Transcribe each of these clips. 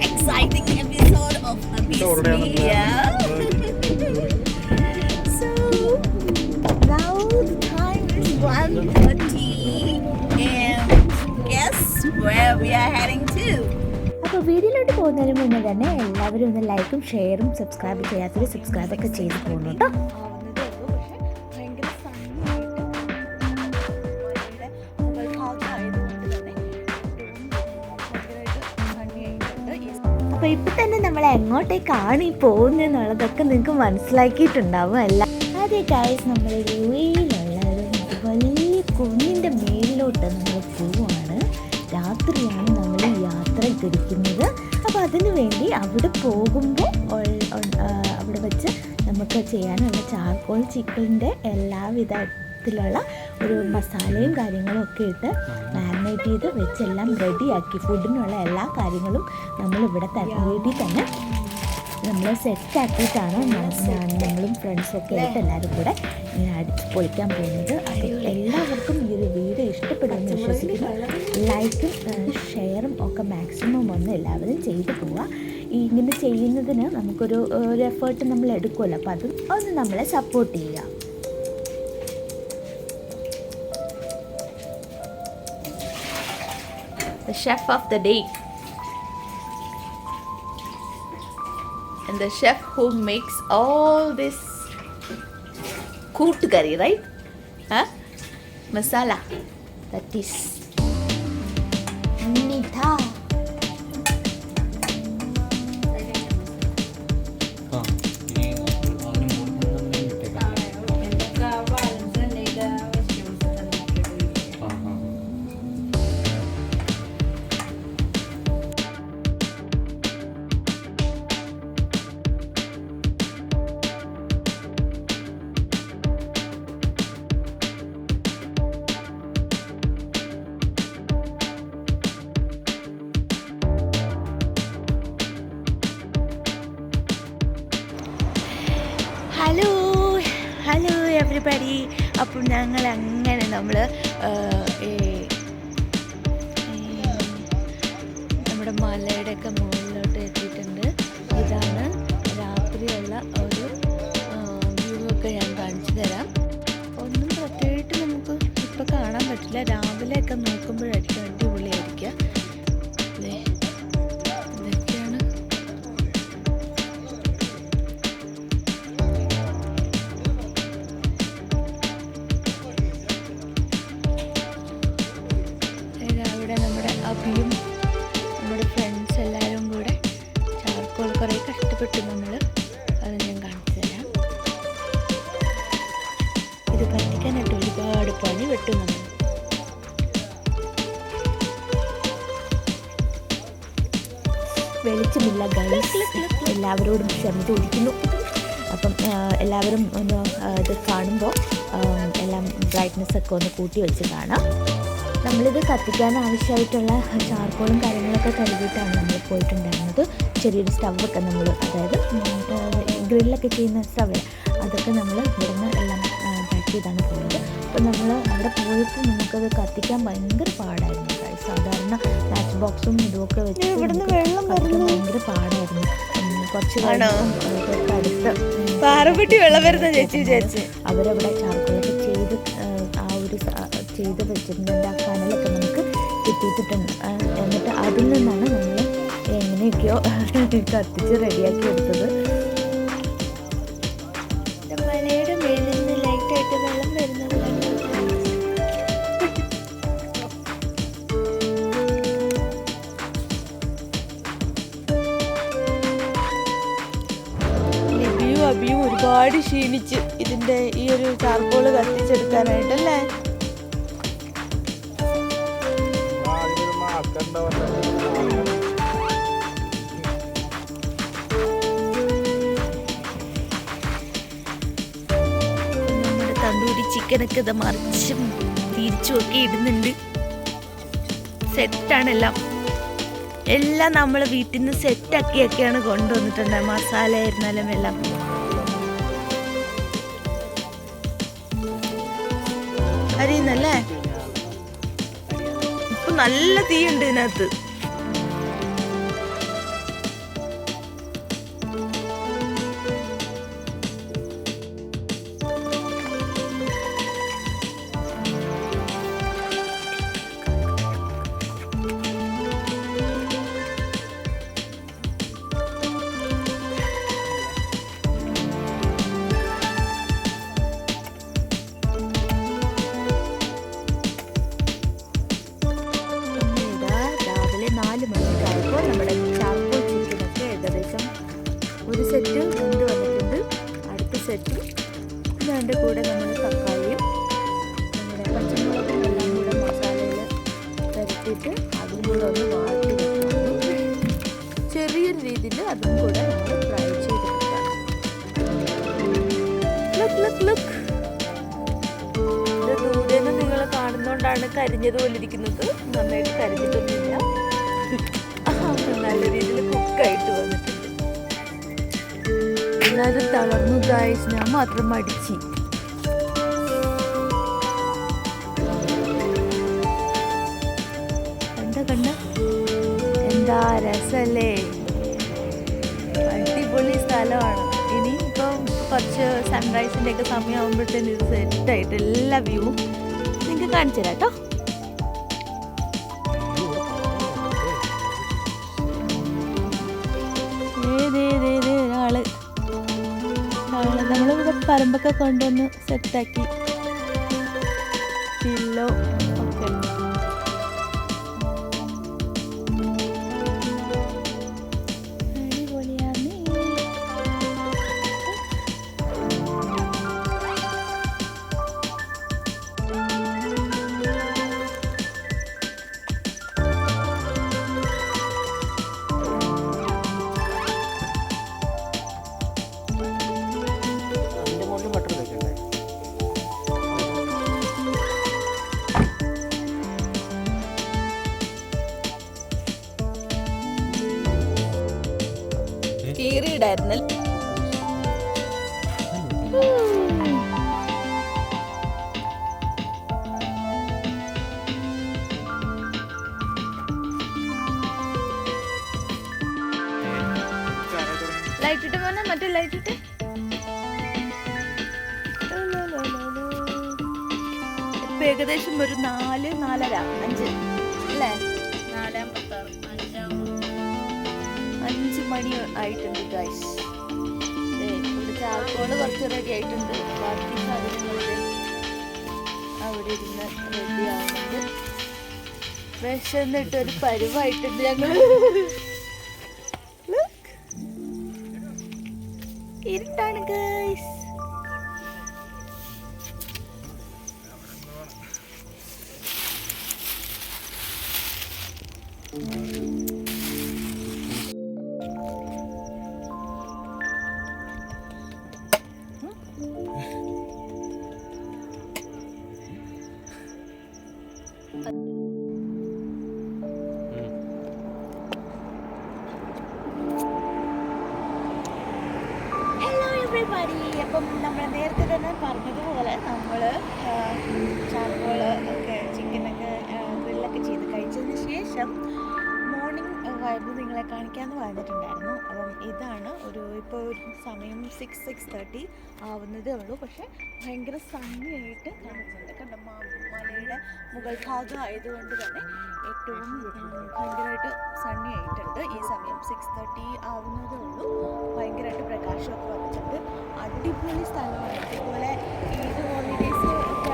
exciting episode of Abismi. Yeah. so now the time is 1.30 and guess where we are heading to? അപ്പോൾ വീഡിയോയിലോട്ട് പോകുന്നതിന് മുന്നേ തന്നെ എല്ലാവരും ഒന്ന് ലൈക്കും ഷെയറും സബ്സ്ക്രൈബ് ചെയ്യാത്തവർ സബ്സ്ക്രൈബ് ഒക്കെ ചെയ്ത് പോകുന്നു കേട്ടോ എങ്ങോട്ടേക്കാണ് ഈ പോകുന്നത് എന്നുള്ളതൊക്കെ നിങ്ങൾക്ക് മനസ്സിലാക്കിയിട്ടുണ്ടാവും അല്ല. അതെ ഗൈസ് നമ്മൾ ഒരു വലിയ കുന്നിന്റെ മേലിലോട്ട് നമ്മൾ പോവുകയാണ്. രാത്രിയാണ് നമ്മൾ യാത്ര തിരിക്കുന്നത്. അപ്പോൾ അതിനു വേണ്ടി അവിടെ പോകുമ്പോൾ അവിടെ വെച്ച് നമുക്ക് ചെയ്യാനുള്ള ചാർക്കോൾ ചിക്കന്റെ എല്ലാവിധത്തിലുള്ള ഒരു മസാലയും കാര്യങ്ങളും ഒക്കെ ഇട്ട് മാരിനേറ്റ് ചെയ്ത് വെച്ചെല്ലാം റെഡിയാക്കി ഫുഡിനുള്ള എല്ലാ കാര്യങ്ങളും നമ്മൾ ഇവിടെ തന്നെ വീട്ടിൽ തന്നെ നമ്മൾ സെറ്റ് ആക്കിയിട്ടാണ് ഞാൻ നമ്മളും ഫ്രണ്ട്സൊക്കെ ആയിട്ട് എല്ലാവരും കൂടെ ഇങ്ങനെ അടിച്ച് പൊളിക്കാൻ പോകുന്നത്. അപ്പോൾ എല്ലാവർക്കും ഈ ഒരു വീഡിയോ ഇഷ്ടപ്പെടുമെന്ന് വിശ്വസിക്കുന്നു. ലൈക്കും ഷെയറും ഒക്കെ മാക്സിമം ഒന്ന് എല്ലാവരും ചെയ്തു പോവുക. ഇങ്ങനെ ചെയ്യുന്നതിന് നമുക്കൊരു ഒരു എഫേർട്ട് നമ്മൾ എടുക്കുമല്ലോ. അപ്പോൾ അതും ഒന്ന് നമ്മളെ സപ്പോർട്ട് ചെയ്യുക. The chef of the day. And the chef who makes all this koot curry, right? Huh? Masala. That is everybody അപ്പോൾ ഞങ്ങൾ അങ്ങനെ നമ്മൾ നമ്മുടെ മലയുടെ ഒക്കെ മുകളിലോട്ട് എത്തിയിട്ടുണ്ട്. ഇതാണ് രാത്രിയുള്ള ഒരു വ്യൂ ഒക്കെ ഞാൻ കാണിച്ചു തരാം. ഒന്നും പ്രത്യേകിച്ച് നമുക്ക് ഇപ്പോൾ കാണാൻ പറ്റില്ല. രാവിലെയൊക്കെ നോക്കുമ്പോഴായിരിക്കും അടിപൊളിയായിരിക്കുക. ഇത് കത്തിക്കാനായിട്ട് ഒരുപാട് പണി വെട്ടുന്നുണ്ട്. വെളിച്ചമില്ല ഗൈസ്. എല്ലാവരോടും ക്ഷമ ചോദിക്കുന്നു. അപ്പം എല്ലാവരും ഒന്ന് ഇത് കാണുമ്പോൾ എല്ലാം ബ്രൈറ്റ്നെസ് ഒക്കെ ഒന്ന് കൂട്ടി വെച്ച് കാണാം. നമ്മളിത് കത്തിക്കാൻ ആവശ്യമായിട്ടുള്ള ചാർക്കോളും കാര്യങ്ങളൊക്കെ കഴുകിയിട്ടാണ് നമ്മൾ പോയിട്ടുണ്ടായിരുന്നത്. ചെറിയൊരു സ്റ്റവൊക്കെ നമ്മൾ അതായത് ഗ്രില്ലൊക്കെ ചെയ്യുന്ന സ്റ്റവ് അതൊക്കെ നമ്മൾ ഇവിടുന്ന് എല്ലാം ചെയ്താണ് പോയത്. അപ്പോൾ നമ്മൾ അവിടെ പോയപ്പോൾ നമുക്കത് കത്തിക്കാൻ ഭയങ്കര പാടായിരുന്നു. സാധാരണ മാച്ച് ബോക്സും ഇതുമൊക്കെ വെച്ച്. ഭയങ്കര പാടായിരുന്നു. കുറച്ച് ആണോ? കഴിഞ്ഞപ്പം തൊട്ടടുത്ത് ഉം, പാറപ്പെട്ടി വെള്ളം വരുന്ന ചേച്ചി വിചാരിച്ച്. അവരവിടെ ചാർക്കോളൊക്കെ ചെയ്ത് ആ, ഒരു ചെയ്ത് വെച്ചിട്ടുണ്ട്. ആ കനലൊക്കെ നമുക്ക് കിട്ടിയിട്ടുണ്ട്. എന്നിട്ട് അതിൽ നിന്നാണ് നമ്മൾ എങ്ങനെയൊക്കെയോ കത്തിച്ച് റെഡിയാക്കി എടുത്തത്. ഒരുപാട് ക്ഷീണിച്ച് ഇതിന്റെ ഈ ഒരു ചാർക്കോൾ കത്തിച്ചെടുക്കാനായിട്ടല്ലേ? നമ്മുടെ തന്തൂരി ചിക്കനൊക്കെ ഇത് മറിച്ചും തിരിച്ചും ഒക്കെ ഇടുന്നുണ്ട്. സെറ്റാണ് എല്ലാം. എല്ലാം നമ്മൾ വീട്ടിൽ നിന്ന് സെറ്റാക്കിയൊക്കെയാണ് കൊണ്ടുവന്നിട്ടുണ്ട് മസാല ആയിരുന്നാലും എല്ലാം. അരിയുന്നല്ലേ ഇപ്പൊ നല്ല തീയുണ്ട് ഇതിനകത്ത്. ഇട്ടിട്ട് അതും കൂടെ ഒന്ന് മാറ്റി വെക്കണം ചെറിയ രീതിയിൽ അതും കൂടെ ഫ്രൈ ചെയ്തെടുക്കാം. ലുക്ക് ലുക്ക് ലുക്ക് ഇത് ദൂരെ നിങ്ങൾ കാണുന്നോണ്ടാണ് കരിഞ്ഞതുപോലെ ഇരിക്കുന്നത് നന്നായിട്ട് കരിഞ്ഞിട്ടൊന്നുമില്ല. നല്ല രീതിയിൽ കുക്കായിട്ട് വന്നിട്ടുണ്ട്. എന്നാലും തളർന്നു ഗായ്സ് ഞാൻ മാത്രം മടിച്ചു. എന്താ രസല്ലേ? അടിപൊളി സ്ഥലമാണ്. ഇനി ഇപ്പം കുറച്ച് സൺറൈസിന്റെ ഒക്കെ സമയമാകുമ്പോഴത്തേന് ഇത് സെറ്റായിട്ട് എല്ലാ വ്യൂവും നിങ്ങൾക്ക് കാണിച്ചു തരാം കേട്ടോ. ഒരാൾ. പറമ്പൊക്കെ കൊണ്ടുവന്ന് സെറ്റാക്കി കീറിയിടായിരുന്നു ലൈറ്റ് ഇട്ട് മറ്റേ ലൈറ്റ് ഏകദേശം ഒരു നാല് നാലര അഞ്ച് അല്ലേ? മണി ആയിട്ടുണ്ട് ഗൈസ് ഇവിടെ ചാർക്കോൾ കുറച്ച് റെഡി ആയിട്ടുണ്ട്. ബാക്കി സാധനങ്ങളുടെ അവിടെ ഇരുന്ന് റെഡി ആവുന്നുണ്ട്. വിശന്നിട്ട് ഒരു പരുവായിട്ടുണ്ട് ഞങ്ങൾ. അപ്പം നമ്മൾ നേരത്തെ തന്നെ പറഞ്ഞതുപോലെ നമ്മൾ ചാർക്കോൾ ഒക്കെ ചിക്കനൊക്കെ ഗ്രില്ലൊക്കെ ചെയ്ത് കഴിച്ചതിന് ശേഷം മോർണിംഗ് വൈബ് നിങ്ങളെ കാണിക്കാമെന്ന് പറഞ്ഞിട്ടുണ്ടായിരുന്നു. അപ്പം ഇതാണ് ഒരു ഇപ്പോൾ ഒരു സമയം സിക്സ് സിക്സ് തേർട്ടി ആവുന്നതേ ഉള്ളൂ. പക്ഷേ ഭയങ്കര സണ്ണിയായിട്ട് കാണിച്ചിട്ടുണ്ട്. കണ്ടോ മുകൾ ഭാഗം ആയതുകൊണ്ട് തന്നെ ഏറ്റവും ഭയങ്കരമായിട്ട് സണ്ണി ആയിട്ടുണ്ട്. ഈ സമയം സിക്സ് തേർട്ടി ആവുന്നതേ ഉള്ളൂ. ഭയങ്കരമായിട്ട് പ്രകാശമൊക്കെ വന്നിട്ടുണ്ട്. അടിപൊളി സ്ഥലമാണ്. ഇതുപോലെ ഈദ് ഹോളിഡേയ്സ് ഒക്കെ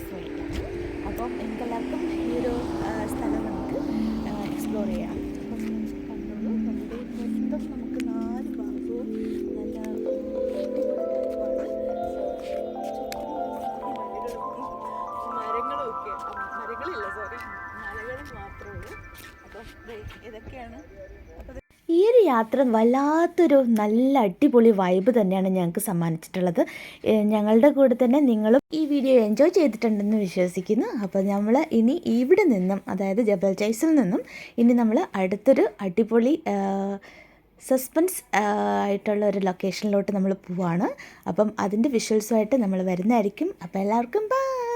ഫ്രണ്ട്സുമായിട്ടാണ് അപ്പം എനിക്കെല്ലാവർക്കും ഈ ഒരു സ്ഥലം നമുക്ക് എക്സ്പ്ലോർ ചെയ്യാം. യാത്ര വല്ലാത്തൊരു നല്ല അടിപൊളി വൈബ് തന്നെയാണ് ഞങ്ങൾക്ക് സമ്മാനിച്ചിട്ടുള്ളത്. ഞങ്ങളുടെ കൂടെ തന്നെ നിങ്ങളും ഈ വീഡിയോ എൻജോയ് ചെയ്തിട്ടുണ്ടെന്ന് വിശ്വസിക്കുന്നു. അപ്പോൾ നമ്മൾ ഇനി ഇവിടെ നിന്നും അതായത് ജബൽ ചൈസിൽ നിന്നും ഇനി നമ്മൾ അടുത്തൊരു അടിപൊളി സസ്പെൻസ് ആയിട്ടുള്ള ഒരു ലൊക്കേഷനിലോട്ട് നമ്മൾ പോവാണ്. അപ്പം അതിന്റെ വിഷ്വൽസുമായിട്ട് നമ്മൾ വരുന്നതായിരിക്കും. അപ്പോൾ എല്ലാവർക്കും ബൈ